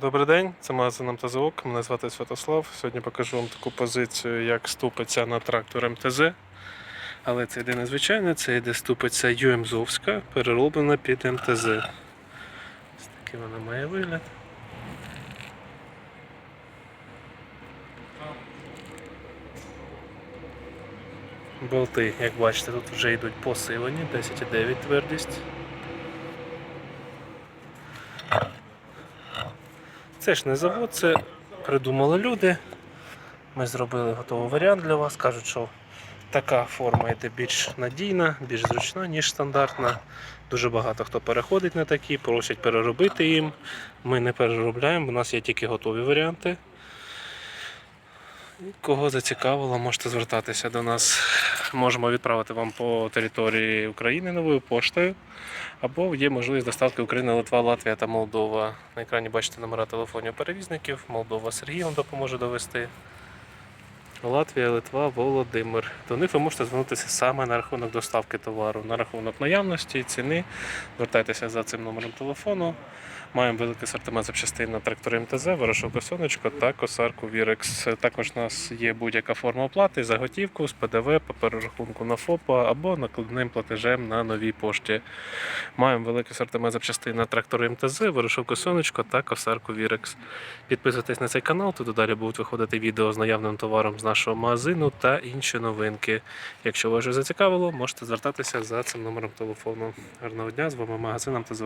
Добрий день, це магазин МТЗОК. Мене звати Святослав. Сьогодні покажу вам таку позицію, як ступиця на трактор МТЗ. Але це йде незвичайне, це йде ступиця ЮМЗовська, перероблена під МТЗ. Ось такий вона має вигляд. Болти, як бачите, тут вже йдуть посилені, 10,9 твердість. Це ж не завод, це придумали люди. Ми зробили готовий варіант для вас. Кажуть, що така форма йде більш надійна, більш зручна, ніж стандартна. Дуже багато хто переходить на такі, просять переробити їм. Ми не переробляємо, у нас є тільки готові варіанти. Кого зацікавило, можете звертатися до нас. Можемо відправити вам по території України новою поштою. Або є можливість доставки України, Литва, Латвія та Молдова. На екрані бачите номера телефонів перевізників. Молдова Сергій вам допоможе довести. Латвія, Литва, Володимир. До них ви можете звернутися саме на рахунок доставки товару, на рахунок наявності, ціни. Звертайтеся за цим номером телефону. Маємо великий асортимент запчастин на трактори МТЗ, ворошилку сонечко та косарку Вірекс. Також у нас є будь-яка форма оплати за готівку з ПДВ по перерахунку на ФОПа або накладним платежем на новій пошті. Маємо великий асортимент запчастин на трактори МТЗ, ворошилку сонечко та косарку Вірекс. Підписуйтесь на цей канал, тут далі будуть виходити відео з наявним товаром з нашого магазину та інші новинки. Якщо вас вже зацікавило, можете звертатися за цим номером телефону. Гарного дня, з вами магазин МТЗ.